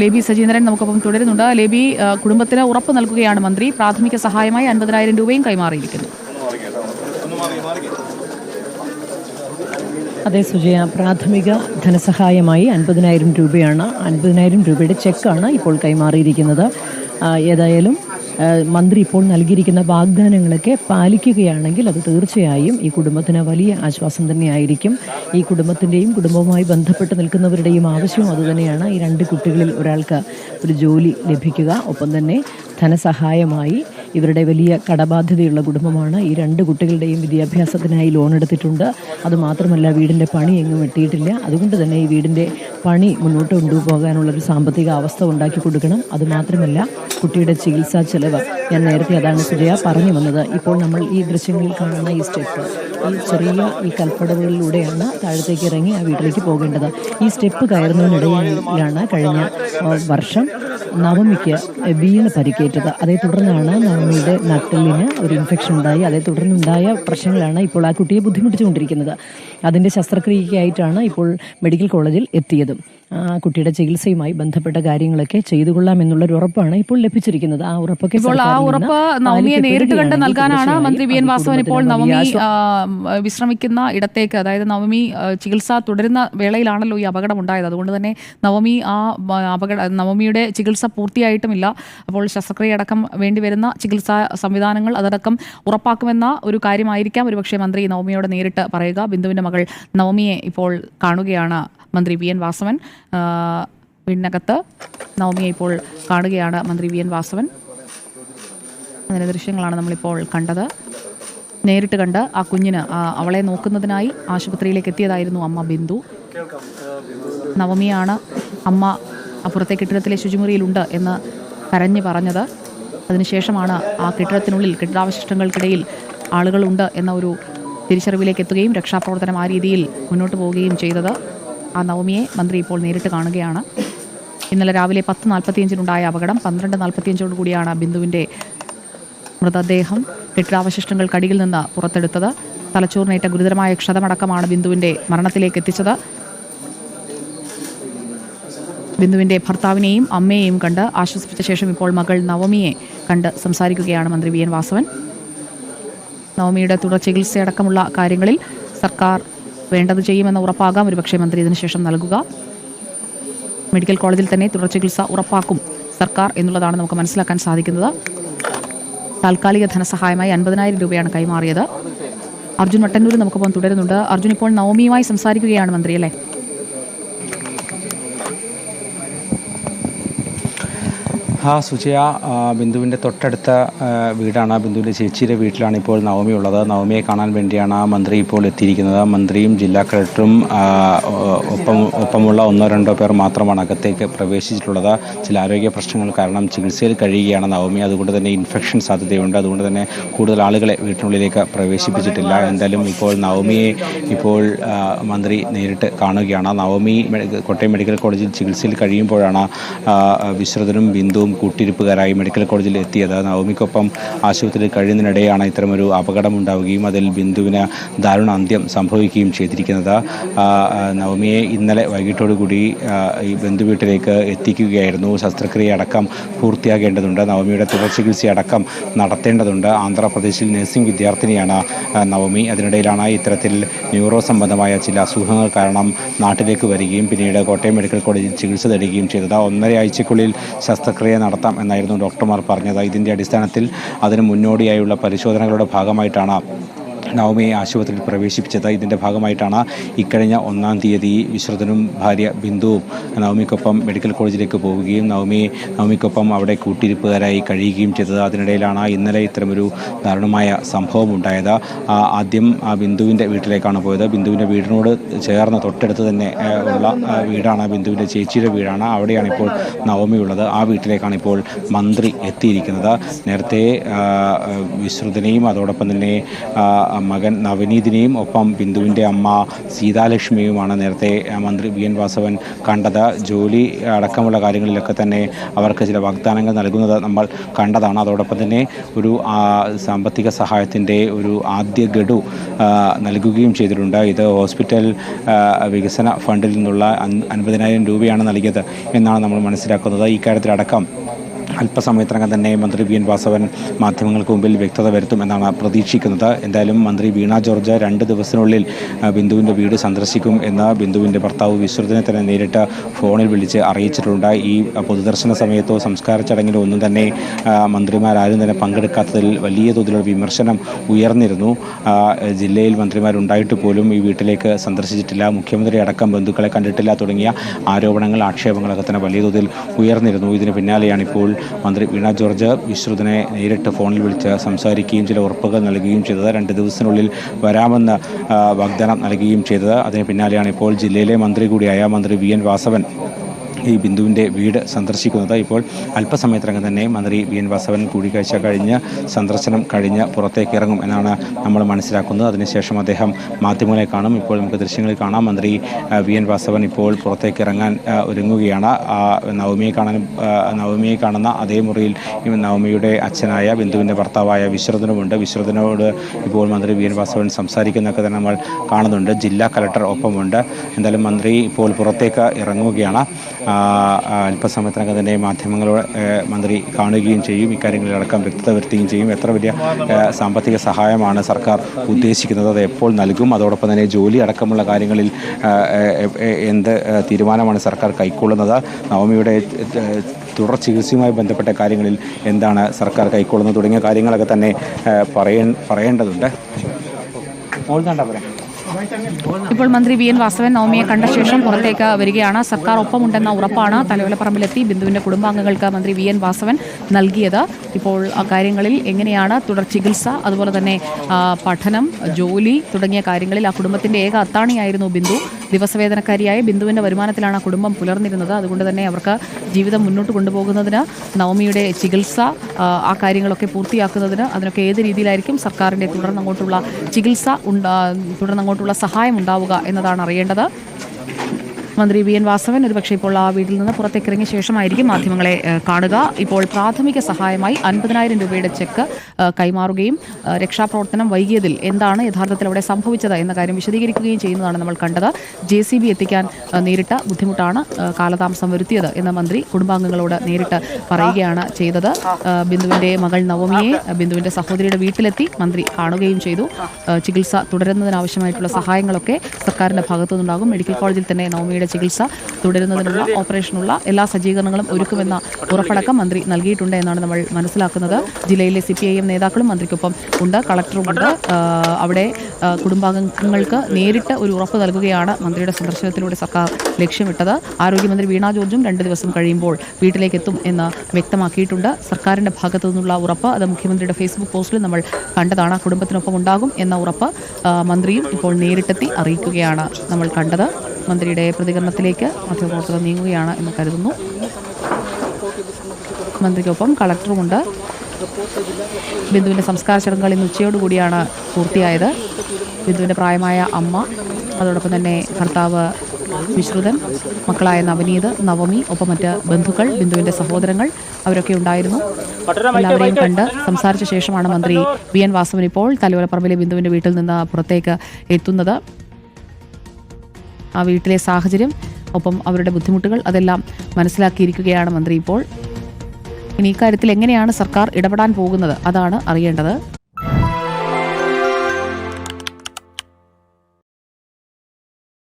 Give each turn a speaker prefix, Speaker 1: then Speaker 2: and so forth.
Speaker 1: ലേബി സജീന്ദ്രൻ നമുക്കൊപ്പം തുടരുന്നുണ്ട്. ലേബി കുടുംബത്തിന് ഉറപ്പ് നൽകുകയാണ് മന്ത്രി. പ്രാഥമിക സഹായമായി അൻപതിനായിരം രൂപയും കൈമാറിയിരിക്കുന്നു.
Speaker 2: അതെ സുജയ. പ്രാഥമിക ധനസഹായമായി അൻപതിനായിരം രൂപയാണ് അൻപതിനായിരം രൂപയുടെ ചെക്കാണ് ഇപ്പോൾ കൈമാറിയിരിക്കുന്നത്. ഏതായാലും മന്ത്രി ഇപ്പോൾ നൽകിയിരിക്കുന്ന വാഗ്ദാനങ്ങളൊക്കെ പാലിക്കുകയാണെങ്കിൽ അത് തീർച്ചയായും ഈ കുടുംബത്തിന് വലിയ ആശ്വാസം തന്നെയായിരിക്കും. ഈ കുടുംബത്തിന്റെയും കുടുംബവുമായി ബന്ധപ്പെട്ട് നിൽക്കുന്നവരുടെയും ആവശ്യം അതുതന്നെയാണ്. ഈ രണ്ട് കുട്ടികളിൽ ഒരാൾക്ക് ഒരു ജോലി ലഭിക്കുക. ഒപ്പം തന്നെ ധനസഹായമായി ഇവരുടെ വലിയ കടബാധ്യതയുള്ള കുടുംബമാണ്. ഈ രണ്ട് കുട്ടികളുടെയും വിദ്യാഭ്യാസത്തിനായി ലോൺ എടുത്തിട്ടുണ്ട്. അതുമാത്രമല്ല വീടിന്റെ പണി എങ്ങും എത്തിയിട്ടില്ല അതുകൊണ്ട് തന്നെ ഈ വീടിന്റെ പണി മുന്നോട്ട് കൊണ്ടുപോകാനുള്ളൊരു സാമ്പത്തിക അവസ്ഥ ഉണ്ടാക്കി കൊടുക്കണം. അതുമാത്രമല്ല കുട്ടിയുടെ ചികിത്സാ ചെലവ്. ഞാൻ നേരത്തെ അതാണ് സുജയ പറഞ്ഞു വന്നത്. ഇപ്പോൾ നമ്മൾ ഈ ദൃശ്യങ്ങളിൽ കാണുന്ന ഈ സ്റ്റെപ്പ് ഈ ചെറിയ ഈ കൽപ്പടവുകളിലൂടെയാണ് താഴത്തേക്ക് ഇറങ്ങി ആ വീട്ടിലേക്ക് പോകേണ്ടത്. ഈ സ്റ്റെപ്പ് കയറുന്നതിനിടയിലാണ് കഴിഞ്ഞ വർഷം നവമിക്ക് വീണ് പരിക്കേറ്റത്. അതേ തുടർന്നാണ് നവമിയുടെ നട്ടലിന് ഒരു ഇൻഫെക്ഷൻ ഉണ്ടായി. അതേ തുടർന്നുണ്ടായ പ്രശ്നങ്ങളാണ് ഇപ്പോൾ ആ കുട്ടിയെ ബുദ്ധിമുട്ടിച്ചുകൊണ്ടിരിക്കുന്നത്. അതിന്റെ ശസ്ത്രക്രിയയ്ക്കായിട്ടാണ് ഇപ്പോൾ മെഡിക്കൽ കോളേജിൽ എത്തിയതും. കുട്ടിയുടെ ചികിത്സയുമായി ബന്ധപ്പെട്ട കാര്യങ്ങളൊക്കെ ചെയ്തുകൊള്ളാം എന്നുള്ള ഒരു ഉറപ്പാണ് ഇപ്പോൾ ലഭിച്ചിരിക്കുന്നത്. ആ ഉറപ്പൊക്കെ
Speaker 1: ഇപ്പോൾ ആ ഉറപ്പ് നവമിയെ നേരിട്ട് കണ്ട് നൽകാനാണ് മന്ത്രി വി എൻ വാസവൻ ഇപ്പോൾ നവമി വിശ്രമിക്കുന്ന ഇടത്തേക്ക് അതായത് നവമി ചികിത്സ തുടരുന്ന വേളയിലാണല്ലോ ഈ അപകടം ഉണ്ടായത്. അതുകൊണ്ട് തന്നെ നവമി ആ അപകട നവമിയുടെ ചികിത്സ പൂർത്തിയായിട്ടുമില്ല. അപ്പോൾ ശസ്ത്രക്രിയ അടക്കം വേണ്ടിവരുന്ന ചികിത്സാ സംവിധാനങ്ങൾ അതടക്കം ഉറപ്പാക്കുമെന്ന ഒരു കാര്യമായിരിക്കാം. ഒരുപക്ഷെ മന്ത്രി നവമിയോട് നേരിട്ട് പറയുക. ബിന്ദുവിന്റെ മകൾ നവമിയെ ഇപ്പോൾ കാണുകയാണ്. മന്ത്രി വി എൻ വാസവൻ വീടിനകത്ത് നവമിയെ ഇപ്പോൾ കാണുകയാണ് മന്ത്രി വി എൻ വാസവൻ. അതിന്റെ ദൃശ്യങ്ങളാണ് നമ്മളിപ്പോൾ കണ്ടത്. നേരിട്ട് കണ്ട് ആ കുഞ്ഞിന് അവളെ നോക്കുന്നതിനായി ആശുപത്രിയിലേക്ക് എത്തിയതായിരുന്നു അമ്മ ബിന്ദു. നവമിയാണ് അമ്മ അപ്പുറത്തെ കെട്ടിടത്തിലെ ശുചിമുറിയിലുണ്ട് എന്ന് കരഞ്ഞു പറഞ്ഞത്. അതിനുശേഷമാണ് ആ കെട്ടിടത്തിനുള്ളിൽ കെട്ടിടാവശിഷ്ടങ്ങൾക്കിടയിൽ ആളുകളുണ്ട് എന്ന ഒരു തിരിച്ചറിവിലേക്ക് എത്തുകയും രക്ഷാപ്രവർത്തനം ആ രീതിയിൽ മുന്നോട്ട് പോവുകയും ചെയ്തത്. ആ നവമിയെ മന്ത്രി ഇപ്പോൾ നേരിട്ട് കാണുകയാണ്. ഇന്നലെ രാവിലെ പത്ത് നാൽപ്പത്തിയഞ്ചിനുണ്ടായ അപകടം പന്ത്രണ്ട് നാൽപ്പത്തിയഞ്ചോട് കൂടിയാണ് ബിന്ദുവിന്റെ മൃതദേഹം. കെട്ടിടാവശിഷ്ടങ്ങൾ കടിയിൽ നിന്ന് പുറത്തെടുത്തത്. തലച്ചോറിനേറ്റ ഗുരുതരമായ ക്ഷതമടക്കമാണ് ബിന്ദുവിന്റെ മരണത്തിലേക്ക് എത്തിച്ചത്. ബിന്ദുവിന്റെ ഭർത്താവിനെയും അമ്മയെയും കണ്ട് ആശ്വസിപ്പിച്ച ശേഷം ഇപ്പോൾ മകൾ നവമിയെ കണ്ട് സംസാരിക്കുകയാണ് മന്ത്രി വി എൻ വാസവൻ. നവമിയുടെ തുടർ ചികിത്സയടക്കമുള്ള കാര്യങ്ങളിൽ സർക്കാർ വേണ്ടത് ചെയ്യുമെന്ന ഉറപ്പാകാം. ഒരുപക്ഷെ മന്ത്രി ഇതിനുശേഷം നൽകുക. മെഡിക്കൽ കോളേജിൽ തന്നെ തുടർ ചികിത്സ ഉറപ്പാക്കും സർക്കാർ എന്നുള്ളതാണ് നമുക്ക് മനസ്സിലാക്കാൻ സാധിക്കുന്നത്. താൽക്കാലിക ധനസഹായമായി അൻപതിനായിരം രൂപയാണ് കൈമാറിയത്. അർജുൻ വട്ടന്നൂർ നമുക്കൊപ്പം തുടരുന്നുണ്ട്. അർജുൻ ഇപ്പോൾ നവമിയുമായി സംസാരിക്കുകയാണ് മന്ത്രി അല്ലേ?
Speaker 3: ആ സുജയ ബിന്ദുവിന്റെ തൊട്ടടുത്ത വീടാണ്. ബിന്ദുവിന്റെ ചേച്ചിയുടെ വീട്ടിലാണ് ഇപ്പോൾ നവമി ഉള്ളത്. നവമിയെ കാണാൻ വേണ്ടിയാണ് മന്ത്രി ഇപ്പോൾ എത്തിയിരിക്കുന്നത്. മന്ത്രിയും ജില്ലാ കളക്ടറും ഒപ്പം ഒപ്പമുള്ള ഒന്നോ രണ്ടോ പേർ മാത്രമാണ് അകത്തേക്ക് പ്രവേശിച്ചിട്ടുള്ളത്. ചില ആരോഗ്യ പ്രശ്നങ്ങൾ കാരണം ചികിത്സയിൽ കഴിയുകയാണ് നവമി. അതുകൊണ്ട് തന്നെ ഇൻഫെക്ഷൻ സാധ്യതയുണ്ട്. അതുകൊണ്ട് തന്നെ കൂടുതൽ ആളുകളെ വീട്ടിനുള്ളിലേക്ക് പ്രവേശിപ്പിച്ചിട്ടില്ല. എന്തായാലും ഇപ്പോൾ നവമിയെ ഇപ്പോൾ മന്ത്രി നേരിട്ട് കാണുകയാണ്. നവമി കോട്ടയം മെഡിക്കൽ കോളേജിൽ ചികിത്സയിൽ കഴിയുമ്പോഴാണ് വിശ്രുതനും ബിന്ദുവും കൂട്ടിരിപ്പുകാരായി മെഡിക്കൽ കോളേജിൽ എത്തിയത്. നവമിക്കൊപ്പം ആശുപത്രിയിൽ കഴിയുന്നതിനിടെയാണ് ഇത്തരമൊരു അപകടമുണ്ടാവുകയും അതിൽ ബിന്ദുവിന് ദാരുണ അന്ത്യം സംഭവിക്കുകയും ചെയ്തിരിക്കുന്നത്. നവമിയെ ഇന്നലെ വൈകിട്ടോടുകൂടി കൂടി ഈ ബന്ധു വീട്ടിലേക്ക് എത്തിക്കുകയായിരുന്നു. ശസ്ത്രക്രിയ അടക്കം പൂർത്തിയാകേണ്ടതുണ്ട്. നവമിയുടെ തുടർ ചികിത്സ അടക്കം നടത്തേണ്ടതുണ്ട്. ആന്ധ്രാപ്രദേശിൽ നഴ്സിംഗ് വിദ്യാർത്ഥിനിയാണ് നവമി. അതിനിടയിലാണ് ഇത്തരത്തിൽ ന്യൂറോ സംബന്ധമായ ചില അസുഖങ്ങൾ കാരണം നാട്ടിലേക്ക് വരികയും പിന്നീട് കോട്ടയം മെഡിക്കൽ കോളേജിൽ ചികിത്സ തേടുകയും ചെയ്തത്. ഒന്നര ആഴ്ചക്കുള്ളിൽ ശസ്ത്രക്രിയ നടത്താം എന്നായിരുന്നു ഡോക്ടർമാർ പറഞ്ഞത്. ഇതിന്റെ അടിസ്ഥാനത്തിൽ അതിന് മുന്നോടിയായുള്ള പരിശോധനകളുടെ ഭാഗമായിട്ടാണ് നവമിയെ ആശുപത്രിയിൽ പ്രവേശിപ്പിച്ചത്. ഇതിന്റെ ഭാഗമായിട്ടാണ് ഇക്കഴിഞ്ഞ ഒന്നാം തീയതി വിശ്രുതനും ഭാര്യ ബിന്ദുവും നവമിക്കൊപ്പം മെഡിക്കൽ കോളേജിലേക്ക് പോവുകയും നവമിയെ നവമിക്കൊപ്പം അവിടെ കൂട്ടിരിപ്പുകാരായി കഴിയുകയും ചെയ്തത്. അതിനിടയിലാണ് ഇന്നലെ ഇത്തരമൊരു ദാരുണമായ സംഭവം ഉണ്ടായത്. ആദ്യം ആ ബിന്ദുവിന്റെ വീട്ടിലേക്കാണ് പോയത്. ബിന്ദുവിന്റെ വീടിനോട് ചേർന്ന് തൊട്ടടുത്ത് തന്നെ ഉള്ള വീടാണ് ബിന്ദുവിന്റെ ചേച്ചിയുടെ വീടാണ്. അവിടെയാണ് ഇപ്പോൾ നവമി ഉള്ളത്. ആ വീട്ടിലേക്കാണ് ഇപ്പോൾ മന്ത്രി എത്തിയിരിക്കുന്നത്. നേരത്തെ വിശ്രുതനെയും അതോടൊപ്പം തന്നെ മകൻ നവനീതിനെയും ഒപ്പം ബിന്ദുവിന്റെ അമ്മ സീതാലക്ഷ്മിയുമാണ് നേരത്തെ മന്ത്രി വി. എൻ. വാസവൻ കണ്ടത്. ജോലി അടക്കമുള്ള കാര്യങ്ങളിലൊക്കെ തന്നെ അവർക്ക് ചില വാഗ്ദാനങ്ങൾ നൽകുന്നത് നമ്മൾ കണ്ടതാണ്. അതോടൊപ്പം തന്നെ ഒരു സാമ്പത്തിക സഹായത്തിന്റെ ഒരു ആദ്യ ഗഡു നൽകുകയും ചെയ്തിട്ടുണ്ട്. ഇത് ഹോസ്പിറ്റൽ വികസന ഫണ്ടിൽ നിന്നുള്ള അൻ- അൻപതിനായിരം രൂപയാണ് നൽകിയത് എന്നാണ് നമ്മൾ മനസ്സിലാക്കുന്നത്. ഇക്കാര്യത്തിലടക്കം അല്പസമയത്തിനകം തന്നെ മന്ത്രി വി എൻ വാസവൻ മാധ്യമങ്ങൾക്ക് മുമ്പിൽ വ്യക്തത വരുത്തുമെന്നാണ് പ്രതീക്ഷിക്കുന്നത്. എന്തായാലും മന്ത്രി വീണ ജോർജ് രണ്ട് ദിവസത്തിനുള്ളിൽ ബിന്ദുവിന്റെ വീട് സന്ദർശിക്കും എന്ന് ബിന്ദുവിന്റെ ഭർത്താവ് വിശ്രുതിനെ തന്നെ നേരിട്ട് ഫോണിൽ വിളിച്ച് അറിയിച്ചിട്ടുണ്ട്. ഈ പൊതുദർശന സമയത്തോ സംസ്കാര ചടങ്ങിലോ ഒന്നും തന്നെ മന്ത്രിമാരാരും തന്നെ പങ്കെടുക്കാത്തതിൽ വലിയ തോതിലുള്ള വിമർശനം ഉയർന്നിരുന്നു. ജില്ലയിൽ മന്ത്രിമാരുണ്ടായിട്ട് പോലും ഈ വീട്ടിലേക്ക് സന്ദർശിച്ചിട്ടില്ല. മുഖ്യമന്ത്രി അടക്കം ബന്ധുക്കളെ കണ്ടിട്ടില്ല. തുടങ്ങിയ ആരോപണങ്ങൾ ആക്ഷേപങ്ങളൊക്കെ തന്നെ വലിയ തോതിൽ ഉയർന്നിരുന്നു. ഇതിന് പിന്നാലെയാണ് ഇപ്പോൾ മന്ത്രി വീണ ജോർജ് വിശ്രുതനെ നേരിട്ട് ഫോണിൽ വിളിച്ച് സംസാരിക്കുകയും ചില ഉറപ്പുകൾ നൽകുകയും ചെയ്തത് രണ്ട് ദിവസത്തിനുള്ളിൽ വരാമെന്ന് വാഗ്ദാനം നൽകുകയും ചെയ്തത്. അതിന് പിന്നാലെയാണ് ഇപ്പോൾ ജില്ലയിലെ മന്ത്രി കൂടിയായ മന്ത്രി വി എൻ വാസവൻ ഈ ബിന്ദുവിന്റെ വീട് സന്ദർശിക്കുന്നത്. ഇപ്പോൾ അല്പസമയത്തിനകം തന്നെ മന്ത്രി വി എൻ വാസവൻ കൂടിക്കാഴ്ച കഴിഞ്ഞ് സന്ദർശനം കഴിഞ്ഞ് പുറത്തേക്ക് ഇറങ്ങും എന്നാണ് നമ്മൾ മനസ്സിലാക്കുന്നത്. അതിനുശേഷം അദ്ദേഹം മാധ്യമങ്ങളെ കാണും. ഇപ്പോൾ നമുക്ക് ദൃശ്യങ്ങളിൽ കാണാം. മന്ത്രി വി എൻ വാസവൻ ഇപ്പോൾ പുറത്തേക്ക് ഇറങ്ങാൻ ഒരുങ്ങുകയാണ്. നവമിയെ കാണാൻ നവമിയെ കാണുന്ന അതേ മുറിയിൽ നവമിയുടെ അച്ഛനായ ബിന്ദുവിന്റെ ഭർത്താവായ വിശ്രുതനുമുണ്ട് വിശ്രുതനോട് ഇപ്പോൾ മന്ത്രി വി എൻ വാസവൻ സംസാരിക്കുന്നതൊക്കെ തന്നെ നമ്മൾ കാണുന്നുണ്ട്. ജില്ലാ കലക്ടർ ഒപ്പമുണ്ട്. എന്തായാലും മന്ത്രി ഇപ്പോൾ പുറത്തേക്ക് ഇറങ്ങുകയാണ്. അല്പസമയത്തിനകം തന്നെ മാധ്യമങ്ങളോട് മന്ത്രി കാണുകയും ചെയ്യും. ഇക്കാര്യങ്ങളിലടക്കം വ്യക്തത വരുത്തുകയും ചെയ്യും. എത്ര വലിയ സാമ്പത്തിക സഹായമാണ് സർക്കാർ ഉദ്ദേശിക്കുന്നത് അത് എപ്പോൾ നൽകും? അതോടൊപ്പം തന്നെ ജോലി അടക്കമുള്ള കാര്യങ്ങളിൽ എന്ത് തീരുമാനമാണ് സർക്കാർ കൈക്കൊള്ളുന്നത്? നവമിയുടെ തുടർ ചികിത്സയുമായി ബന്ധപ്പെട്ട കാര്യങ്ങളിൽ എന്താണ് സർക്കാർ കൈക്കൊള്ളുന്നത് തുടങ്ങിയ കാര്യങ്ങളൊക്കെ തന്നെ പറയേ പറയേണ്ടതുണ്ട്. മോൾ പറയാം
Speaker 1: ഇപ്പോൾ മന്ത്രി വി എൻ വാസവൻ നവമിയെ കണ്ട ശേഷം പുറത്തേക്ക് വരികയാണ്. സർക്കാർ ഒപ്പമുണ്ടെന്ന ഉറപ്പാണ് തലവലപ്പറമ്പിലെത്തി ബിന്ദുവിന്റെ കുടുംബാംഗങ്ങൾക്ക് മന്ത്രി വി എൻ വാസവൻ നൽകിയത്. ഇപ്പോൾ കാര്യങ്ങളിൽ എങ്ങനെയാണ് തുടർ ചികിത്സ അതുപോലെ തന്നെ പഠനം ജോലി തുടങ്ങിയ കാര്യങ്ങളിൽ ആ കുടുംബത്തിന്റെ ഏക അത്താണിയായിരുന്നു ബിന്ദു. ദിവസവേതനക്കാരിയായ ബിന്ദുവിന്റെ വരുമാനത്തിലാണ് ആ കുടുംബം പുലർന്നിരുന്നത്. അതുകൊണ്ട് തന്നെ അവർക്ക് ജീവിതം മുന്നോട്ട് കൊണ്ടുപോകുന്നതിന് നവമിയുടെ ചികിത്സ ആ, കാര്യങ്ങളൊക്കെ പൂർത്തിയാക്കുന്നതിന് അതിനൊക്കെ ഏത് രീതിയിലായിരിക്കും സർക്കാരിന്റെ തുടർന്നങ്ങോട്ടുള്ള ചികിത്സ തുടർന്നങ്ങോട്ടുള്ള സഹായം ഉണ്ടാവുക എന്നതാണ് അറിയേണ്ടത്. മന്ത്രി വി എൻ വാസവൻ ഒരുപക്ഷെ ഇപ്പോൾ ആ വീട്ടിൽ നിന്ന് പുറത്തേക്ക് ഇറങ്ങിയ ശേഷമായിരിക്കും മാധ്യമങ്ങളെ കാണുക. ഇപ്പോൾ പ്രാഥമിക സഹായമായി അൻപതിനായിരം രൂപയുടെ ചെക്ക് കൈമാറുകയും രക്ഷാപ്രവർത്തനം വൈകിയതിൽ എന്താണ് യഥാർത്ഥത്തിൽ അവിടെ സംഭവിച്ചത് എന്ന കാര്യം വിശദീകരിക്കുകയും ചെയ്യുന്നതാണ് നമ്മൾ കണ്ടത്. ജെ സി ബി എത്തിക്കാൻ നേരിട്ട ബുദ്ധിമുട്ടാണ് കാലതാമസം വരുത്തിയത് എന്ന് മന്ത്രി കുടുംബാംഗങ്ങളോട് നേരിട്ട് പറയുകയാണ് ചെയ്തത്. ബിന്ദുവിന്റെ മകൾ നവമിയെ ബിന്ദുവിന്റെ സഹോദരിയുടെ വീട്ടിലെത്തി മന്ത്രി കാണുകയും ചെയ്തു. ചികിത്സ തുടരുന്നതിനാവശ്യമായിട്ടുള്ള സഹായങ്ങളൊക്കെ സർക്കാരിന്റെ ഭാഗത്തുനിന്നുണ്ടാകും. മെഡിക്കൽ കോളേജിൽ തന്നെ നവമിയുടെ ചികിത്സ തുടരുന്നതിനുള്ള ഓപ്പറേഷനുള്ള എല്ലാ സജ്ജീകരണങ്ങളും ഒരുക്കുമെന്ന ഉറപ്പടക്കം മന്ത്രി നൽകിയിട്ടുണ്ട് എന്നാണ് നമ്മൾ മനസ്സിലാക്കുന്നത്. ജില്ലയിലെ സി നേതാക്കളും മന്ത്രിക്കൊപ്പം ഉണ്ട് കളക്ടറുമുണ്ട് അവിടെ കുടുംബാംഗങ്ങൾക്ക് നേരിട്ട് ഒരു ഉറപ്പ് നൽകുകയാണ് മന്ത്രിയുടെ സന്ദർശനത്തിലൂടെ സർക്കാർ ലക്ഷ്യമിട്ടത്. ആരോഗ്യമന്ത്രി വീണ ജോർജും രണ്ട് ദിവസം കഴിയുമ്പോൾ വീട്ടിലേക്ക് എത്തും എന്ന് വ്യക്തമാക്കിയിട്ടുണ്ട്. സർക്കാരിന്റെ ഭാഗത്തു നിന്നുള്ള ഉറപ്പ് അത് മുഖ്യമന്ത്രിയുടെ ഫേസ്ബുക്ക് പോസ്റ്റിൽ നമ്മൾ കണ്ടതാണ്. കുടുംബത്തിനൊപ്പം ഉണ്ടാകും എന്ന ഉറപ്പ് മന്ത്രിയും ഇപ്പോൾ നേരിട്ടെത്തി അറിയിക്കുകയാണ് നമ്മൾ കണ്ടത്. മന്ത്രിയുടെ പ്രതികരണത്തിലേക്ക് മാധ്യമപ്രവർത്തകർ നീങ്ങുകയാണ് എന്ന് കരുതുന്നു. മന്ത്രിക്കൊപ്പം കളക്ടറുമുണ്ട്. ബിന്ദുവിന്റെ സംസ്കാര ചടങ്ങുകൾ ഇന്ന് ഉച്ചയോടുകൂടിയാണ് പൂർത്തിയായത്. ബിന്ദുവിന്റെ പ്രായമായ അമ്മ അതോടൊപ്പം തന്നെ ഭർത്താവ് വിശ്രുതൻ മക്കളായ നവനീത് നവമി ഒപ്പം മറ്റ് ബന്ധുക്കൾ ബിന്ദുവിന്റെ സഹോദരങ്ങൾ അവരൊക്കെ ഉണ്ടായിരുന്നു. എല്ലാവരെയും കണ്ട് സംസാരിച്ച ശേഷമാണ് മന്ത്രി വി എൻ വാസവൻ ഇപ്പോൾ തലയോലപ്പറമ്പിലെ ബിന്ദുവിന്റെ വീട്ടിൽ നിന്ന് പുറത്തേക്ക് എത്തുന്നത്. ആ വീട്ടിലെ സാഹചര്യം ഒപ്പം അവരുടെ ബുദ്ധിമുട്ടുകൾ അതെല്ലാം മനസ്സിലാക്കിയിരിക്കുകയാണ് മന്ത്രി ഇപ്പോൾ. ഇനി ഇക്കാര്യത്തിൽ എങ്ങനെയാണ് സർക്കാർ ഇടപെടാൻ പോകുന്നത്? അതാണ് അറിയേണ്ടത്.